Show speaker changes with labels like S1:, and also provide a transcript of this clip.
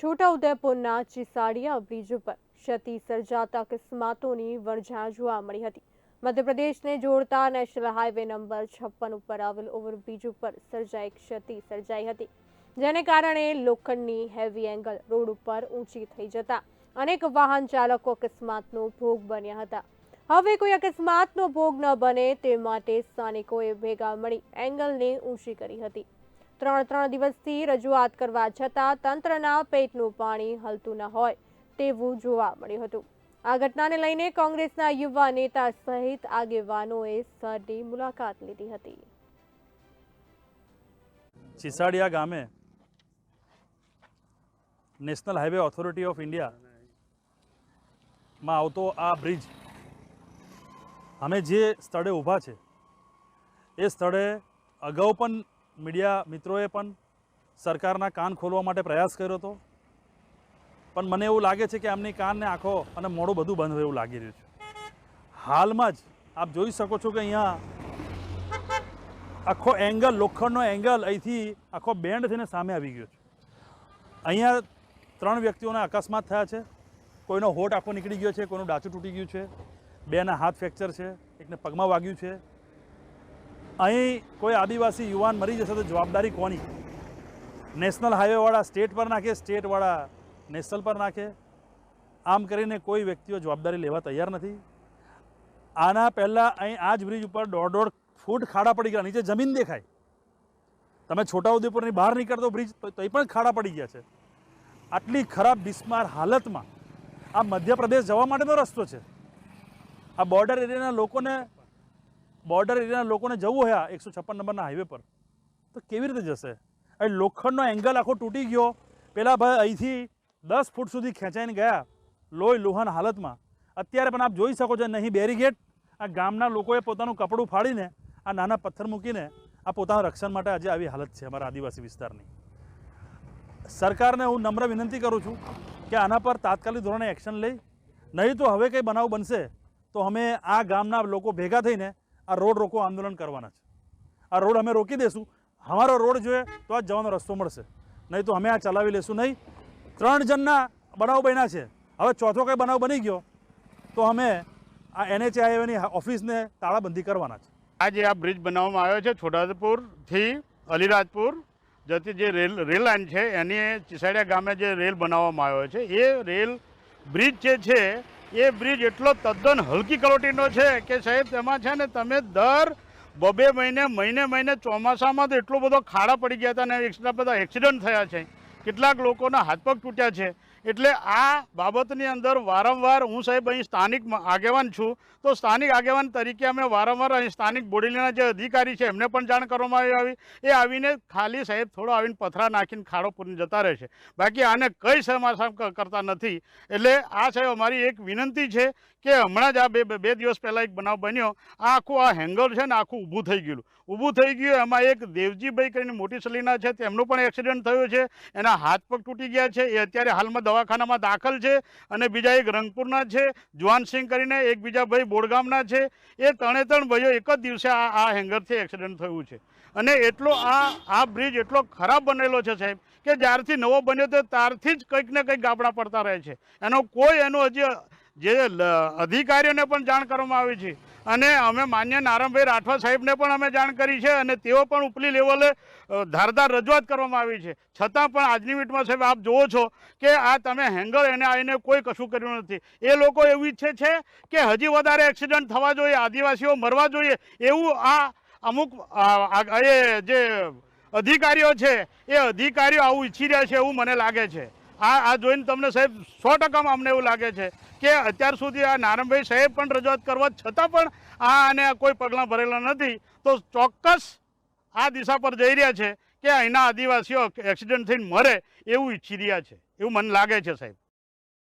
S1: છોટાઉદેપુરના ચિસાડિયા bridge ઉપર ક્ષતિ સર્જાતા અકસ્માતોની વણઝાર જોવા મળી હતી. મધ્યપ્રદેશને જોડતા નેશનલ હાઈવે નંબર છપ્પન ઉપર આવેલ ઓવરબ્રિજ ઉપર સર્જાઈ ક્ષતિ સર્જાઈ હતી, જેને કારણે લોખંડની હેવી એંગલ રોડ ઉપર ઊંચી થઈ જતા અનેક વાહન ચાલકો અકસ્માતનો ભોગ બન્યા હતા. હવે કોઈ અકસ્માતનો ભોગ ન બને તે માટે સ્થાનિકોએ ભેગા મળી એંગલને ઊંચી કરી હતી. ત્રણ ત્રણ દિવસથી રજૂઆત કરવા છતાં તંત્રના પેટનું પાણી હલતું ન હોય તેવું જોવા મળ્યું હતું. આ ઘટનાને લઈને કોંગ્રેસના યુવા નેતા સહિત આગેવાનોએ સ્થળની મુલાકાત લીધી હતી.
S2: ચિસાડિયા ગામે નેશનલ હાઈવે ઓથોરિટી ઓફ ઇન્ડિયામાં આવતો આ બ્રિજ અમે જે સ્થળે ઊભા છે, એ સ્થળે અગાઉ પણ મીડિયા મિત્રોએ પણ સરકારના કાન ખોલવા માટે પ્રયાસ કર્યો હતો. પણ મને એવું લાગે છે કે આમની કાનને આંખો અને મોડું બધું બંધ એવું લાગી રહ્યું છે. હાલમાં જ આપ જોઈ શકો છો કે અહીંયા આખો એંગલ લોખંડનો એંગલ અહીંથી આખો બેન્ડ થઈને સામે આવી ગયો છે. અહીંયા ત્રણ વ્યક્તિઓના અકસ્માત થયા છે. કોઈનો હોઠ આખો નીકળી ગયો છે, કોઈનું ડાચું તૂટી ગયું છે. બેના હાથ ફ્રેક્ચર છે, એકને પગમાં વાગ્યું છે. અહીં કોઈ આદિવાસી યુવાન મરી જશે તો જવાબદારી કોની? નેશનલ હાઈવેવાળા સ્ટેટ પર નાખે સ્ટેટવાળા નેશનલ પર નાખે? આમ કરીને કોઈ વ્યક્તિઓ જવાબદારી લેવા તૈયાર નથી. આના પહેલાં અહીં આ જ બ્રિજ ઉપર દોઢ દોઢ ફૂટ ખાડા પડી ગયા. નીચે જમીન દેખાય. તમે છોટાઉદેપુરની બહાર નીકળતો બ્રિજ તો એ પણ ખાડા પડી ગયા છે. આટલી ખરાબ, બિસ્માર હાલતમાં આ મધ્યપ્રદેશ જવા માટેનો રસ્તો છે. આ બોર્ડર એરિયાના લોકોને બોર્ડર એરિયાના લોકોને જવું હોય એકસો છપ્પન નંબરના હાઈવે પર, તો કેવી રીતે જશે? અહીં લોખંડનો એંગલ આખો તૂટી ગયો. પેલા ભાઈ અહીંથી દસ ફૂટ સુધી ખેંચાઈને ગયા, લોહી લુહાન હાલતમાં. અત્યારે પણ આપ જોઈ શકો છો નહીં બેરીગેટ, આ ગામના લોકોએ પોતાનું કપડું ફાડીને આ નાના પથ્થર મૂકીને આ પોતાના રક્ષણ માટે આજે આવી હાલત છે અમારા આદિવાસી વિસ્તારની. સરકારને હું નમ્ર વિનંતી કરું છું કે આના પર તાત્કાલિક ધોરણે એક્શન લઈ. નહીં તો હવે કંઈ બનાવ બનશે તો અમે આ ગામના લોકો ભેગા થઈને આ રોડ રોકો આંદોલન કરવાના છે. આ રોડ અમે રોકી દઈશું અમારો રોડ જોઈએ તો આ જવાનો રસ્તો મળશે. નહીં તો અમે આ ચલાવી લેશું નહીં. ત્રણ જણના બનાવ બન્યા છે. હવે ચોથો કંઈ બનાવ બની ગયો તો અમે આ એનએચઆઈની ઓફિસને તાળાબંધી કરવાના છે.
S3: આ જે આ બ્રિજ બનાવવામાં આવ્યો છે છોટાઉદેપુરથી અલીરાજપુર જતી જે રેલ રેલ લાઇન છે એની ચિસાડિયા ગામે જે રેલ બનાવવામાં આવ્યો છે. એ રેલ બ્રિજ જે છે એ બ્રિજ એટલો તદ્દન હલકી કલોટીનો છે કે સાહેબ, તેમાં છે ને તમે દર બબે મહિને મહિને મહિને ચોમાસામાં તો એટલો બધો ખાડા પડી ગયા હતા અને એટલા બધા એક્સિડન્ટ થયા છે. કેટલાક લોકોના હાથ પગ તૂટ્યા છે. એટલે આ બાબતની અંદર વારંવાર હું સાહેબ અહીં સ્થાનિક આગેવાન છું. તો સ્થાનિક આગેવાન તરીકે અમે વારંવાર અહીં સ્થાનિક બોડીલીના જે અધિકારી છે, એમને પણ જાણ કરવામાં આવી એ આવીને ખાલી સાહેબ થોડો આવીને પથરા નાખીને ખાડો પૂરીને જતા રહે છે. બાકી આને કઈ સમાસામ કરતા નથી. એટલે આ સાહેબ અમારી એક વિનંતી છે કે હમણાં જ આ બે બે દિવસ પહેલાં એક બનાવ બન્યો. આ આખું આ હેંગર છે ને આખું ઊભું થઈ ગયેલું. ઊભું થઈ ગયું. એમાં એક દેવજીભાઈ કરીને મોટી સલીના છે. તેમનું પણ એક્સિડન્ટ થયો છે. એના હાથ પગ તૂટી ગયા છે. એ અત્યારે હાલમાં દવાખાનામાં દાખલ છે અને બીજા એક રંગપુરના છે. જુવાનસિંહ કરીને એક બીજા ભાઈ બોડગામના છે. એ ત્રણે ત્રણ ભાઈઓ એક જ દિવસે આ આ હેંગરથી એક્સિડન્ટ થયું છે. અને એટલો આ આ બ્રિજ એટલો ખરાબ બનેલો છે સાહેબ કે જ્યારથી નવો બન્યો તો ત્યારથી જ કંઈક ને કંઈક ગાબડા પડતા રહે છે. એનો કોઈ એનો હજી, જે અધિકારીઓને પણ જાણ કરવામાં આવી છે. અને અમે માન્ય નારાયણભાઈ રાઠવા સાહેબને પણ અમે જાણ કરી છે અને તેઓ પણ ઉપલી લેવલે ધારદાર રજૂઆત કરવામાં આવી છે. છતાં પણ આજની મીટમાં સાહેબ આપ જુઓ છો કે આ તમે હેંગર એને આવીને કોઈ કશું કર્યું નથી. એ લોકો એવું ઈચ્છે છે કે હજી વધારે એક્સિડન્ટ થવા જોઈએ, આદિવાસીઓ મરવા જોઈએ એવું આ અમુક એ જે અધિકારીઓ છે એ અધિકારીઓ આવું ઈચ્છી રહ્યા છે એવું મને લાગે છે. આ આ જોઈને તમને સાહેબ સો ટકામાં અમને એવું લાગે છે. કે અત્યાર સુધી આ નારણભાઈ સાહેબ પણ રજૂઆત કરવા છતાં પણ આ અને કોઈ પગલાં ભરેલા નથી. તો ચોક્કસ આ દિશા પર જઈ રહ્યા છે કે અહીંના આદિવાસીઓ એક્સિડન્ટ થઈને મરે એવું ઈચ્છી રહ્યા છે. એવું મને લાગે છે સાહેબ.